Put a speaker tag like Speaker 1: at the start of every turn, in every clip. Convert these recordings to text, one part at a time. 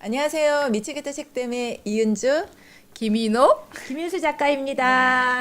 Speaker 1: 안녕하세요. 미치겠다 책 때문에 이은주.
Speaker 2: 김인호
Speaker 3: 김윤수 작가입니다.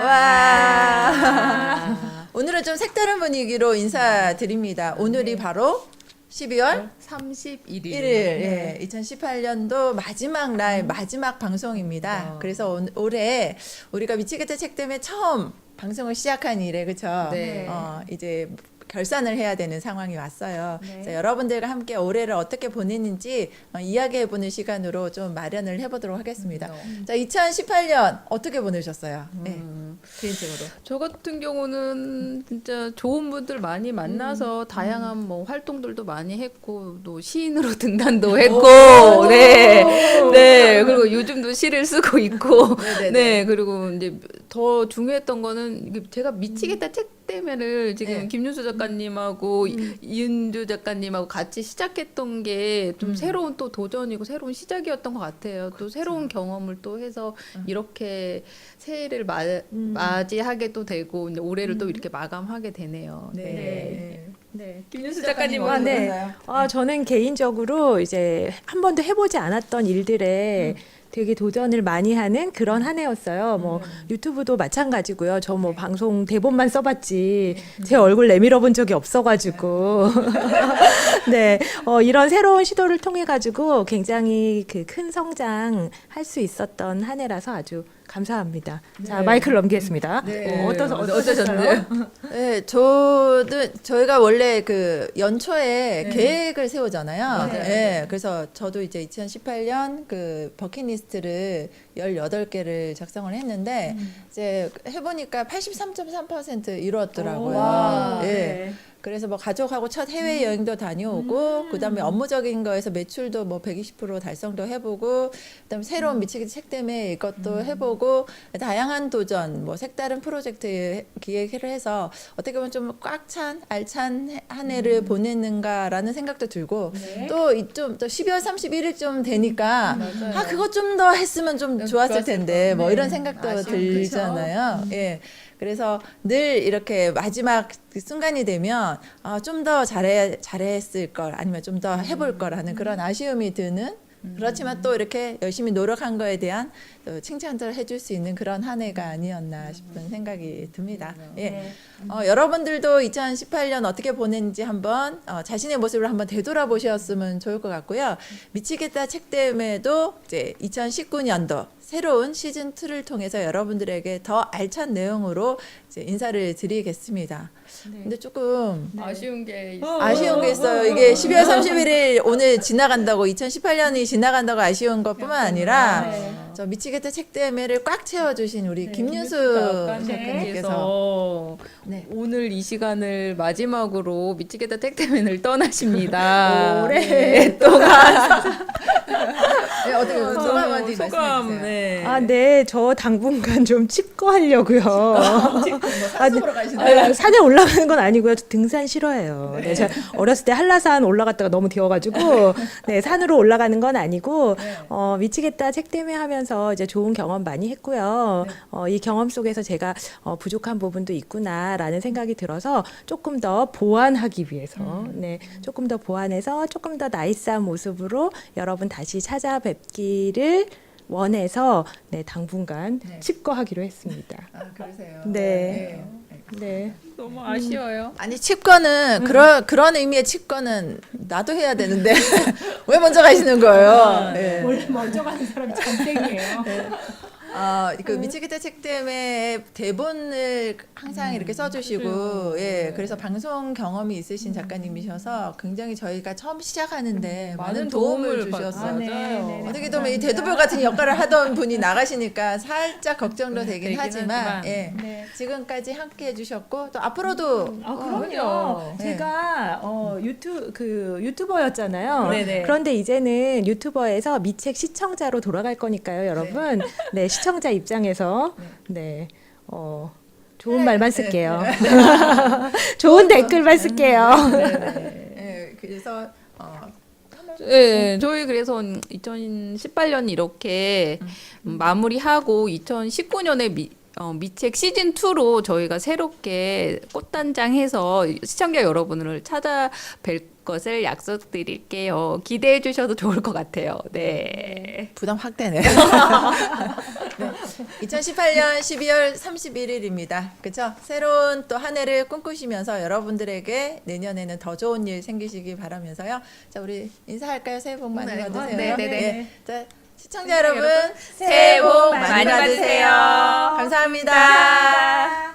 Speaker 1: 와. 오늘은 좀 색다른 분위기로 인사드립니다. 오늘이 바로 12월
Speaker 2: 31일
Speaker 1: 1일, 예, 2018년도 마지막 날 마지막 방송입니다.
Speaker 2: 와.
Speaker 1: 그래서 온- 올해 우리가 미치겠다 책 때문에 처음 방송을 시작한 이래 그쵸?
Speaker 2: 네.
Speaker 1: 어, 이제 결산을 해야 되는 상황이 왔어요.
Speaker 3: 네.
Speaker 1: 여러분들과 함께 올해를 어떻게 보냈는지 어, 이야기해 보는 시간으로 좀 마련을 해보도록 하겠습니다.
Speaker 2: 음.
Speaker 1: 자, 2018년 어떻게 보내셨어요? 네,
Speaker 2: 음,
Speaker 1: 개인적으로.
Speaker 2: 저 같은 경우는 진짜 좋은 분들 많이 만나서 다양한 뭐 활동들도 많이 했고 또 시인으로 등단도 했고 네. 네. 그리고 요즘도 시를 쓰고 있고
Speaker 1: 네네네.
Speaker 2: 네. 그리고 이제 더 중요했던 거는 제가 미치겠다 책 때문에를 지금
Speaker 1: 네.
Speaker 2: 김윤수 작가님하고 이은주 작가님하고 같이 시작했던 게좀
Speaker 1: 음.
Speaker 2: 새로운 또 도전이고 새로운 시작이었던 것 같아요. 또 새로운 경험을 또 해서
Speaker 1: 음.
Speaker 2: 이렇게 새해를 마,
Speaker 3: 음.
Speaker 2: 맞이하게 또 되고 이제 올해를 또 이렇게 마감하게 되네요.
Speaker 1: 네.
Speaker 3: 네.
Speaker 2: 김윤수
Speaker 1: 작가님
Speaker 3: 아, 네. 아, 저는 개인적으로 이제 한 번도 해보지 않았던 일들에 되게 도전을 많이 하는 그런 한 해였어요. 뭐 유튜브도 마찬가지고요. 저 뭐 방송 대본만 써봤지 제 얼굴 내밀어 본 적이 없어가지고. 네, 어, 이런 새로운 시도를 통해 가지고 굉장히 그 큰 성장 할 수 있었던 한 해라서 아주 감사합니다. 자
Speaker 1: 네.
Speaker 3: 마이크를 넘기겠습니다.
Speaker 1: 네.
Speaker 3: 어, 어떠,
Speaker 2: 네.
Speaker 3: 어떠셨나요?
Speaker 1: 네, 저도 저희가 원래 그 연초에
Speaker 2: 네.
Speaker 1: 계획을 세우잖아요.
Speaker 2: 맞아요.
Speaker 1: 네. 그래서 저도 이제 2018년 그 버킷리스트를 18개를 작성을 했는데 이제 해 보니까 83.3% 이루었더라고요.
Speaker 2: 와.
Speaker 1: 예. 그래서 뭐 가족하고 첫 해외 여행도 다녀오고 그다음에 업무적인 거에서 매출도 뭐 120% 달성도 해보고 그다음에 새로운 미치겠다 책 때문에 이것도 해보고 다양한 도전 뭐 색다른 프로젝트 기획을 해서 어떻게 보면 좀 꽉 찬 알찬 한 해를 보냈는가라는 생각도 들고
Speaker 3: 네.
Speaker 1: 또이좀또 12월 31일쯤 되니까
Speaker 2: 맞아요.
Speaker 1: 아 그것 좀 더 했으면 좀 좋았을 텐데 뭐
Speaker 2: 네.
Speaker 1: 이런 생각도
Speaker 2: 아쉬움,
Speaker 1: 들잖아요. 예. 그래서 늘 이렇게 마지막 그 순간이 되면 아, 좀 더 잘해 잘했을 걸 아니면 좀 더 해볼 걸 하는 그런 아쉬움이 드는 그렇지만 또 이렇게 열심히 노력한 거에 대한 또 칭찬을 해줄 수 있는 그런 한 해가 아니었나 싶은 생각이 듭니다. 예.
Speaker 3: 네.
Speaker 1: 어, 여러분들도 2018년 어떻게 보냈는지 한번 어, 자신의 모습을 한번 되돌아보셨으면 좋을 것 같고요. 미치겠다 책 때문에도 이제 2019년도 새로운 시즌 2를 통해서 여러분들에게 더 알찬 내용으로 이제 인사를 드리겠습니다. 근데 조금
Speaker 2: 아쉬운 게 있-
Speaker 1: 아쉬운 게 있어요. 이게 12월 31일 오늘 지나간다고 2018년이 지나 간다고 아쉬운 것뿐만 아니라
Speaker 3: 네.
Speaker 1: 저 미치겠다 책 때문에를 꽉 채워주신 우리
Speaker 3: 네,
Speaker 1: 김윤수 작가님께서 네.
Speaker 2: 오늘 이 시간을 마지막으로 미치겠다 택배맨을 떠나십니다.
Speaker 1: 오랫동안 네, 어떻게 말씀해
Speaker 2: 소감. 네.
Speaker 3: 아, 네. 저 당분간 좀 칩거하려고요. 아,
Speaker 1: 가시나요?
Speaker 3: 아, 산에 올라가는 건 아니고요. 저 등산 싫어해요. 네. 제가 어렸을 때 한라산 올라갔다가 너무 뛰어가지고 네, 산으로 올라가는 건 아니고 어, 미치겠다 책 때문에 하면서 이제 좋은 경험 많이 했고요. 어, 이 경험 속에서 제가 어, 부족한 부분도 있구나라는 생각이 들어서 조금 더 보완하기 위해서 네, 조금 더 보완해서 조금 더 나이스한 모습으로 여러분 다시 찾아뵙기를 원해서 네, 당분간
Speaker 1: 네.
Speaker 3: 칩거하기로 했습니다.
Speaker 1: 아 그러세요.
Speaker 3: 네. 네.
Speaker 2: 너무 아쉬워요.
Speaker 1: 아니 칩거는 그런 그런 의미의 칩거는 나도 해야 되는데 왜 먼저 가시는 거예요? 예.
Speaker 3: 원래 먼저 가는 사람이 전생이에요.
Speaker 1: 아, 그 미치겠다 책 때문에 대본을 항상 이렇게 써주시고, 예, 그래서 방송 경험이 있으신 작가님이셔서 굉장히 저희가 처음 시작하는데 많은 도움을 주셨어요.
Speaker 2: 아, 네, 네, 네.
Speaker 1: 어떻게 보면 이 대두별 같은 역할을 하던 분이 나가시니까 살짝 걱정도 되긴
Speaker 2: 되긴
Speaker 1: 하지만,
Speaker 2: 하지만.
Speaker 1: 예,
Speaker 3: 네.
Speaker 1: 지금까지 함께 해주셨고 또 앞으로도
Speaker 3: 아
Speaker 1: 어,
Speaker 3: 그럼요.
Speaker 1: 네.
Speaker 3: 제가 어 유튜 그 유튜버였잖아요.
Speaker 2: 네네.
Speaker 3: 그런데 이제는 유튜버에서 미책 시청자로 돌아갈 거니까요, 여러분. 네, 시청자 입장에서 네. 어 좋은
Speaker 1: 네,
Speaker 3: 말만
Speaker 1: 네,
Speaker 3: 쓸게요. 좋은 댓글만 쓸게요.
Speaker 1: 예, 그래서 어,
Speaker 2: 네, 저희 그래서 2018년 이렇게 음, 마무리하고 2019년에 미, 어, 미책 시즌 2로 저희가 새롭게 꽃단장해서 시청자 여러분을 찾아뵐 것을 약속드릴게요. 기대해 주셔도 좋을 것 같아요. 네.
Speaker 1: 부담 확 되네. 네. 2018년 12월 31일입니다. 그렇죠? 새로운 또 한 해를 꿈꾸시면서 여러분들에게 내년에는 더 좋은 일 생기시기 바라면서요. 자, 우리 인사할까요? 새해 복 많이
Speaker 2: 네,
Speaker 1: 받으세요.
Speaker 2: 네, 네, 네.
Speaker 1: 자, 시청자 여러분,
Speaker 2: 새해 복 많이 받으세요.
Speaker 1: 감사합니다.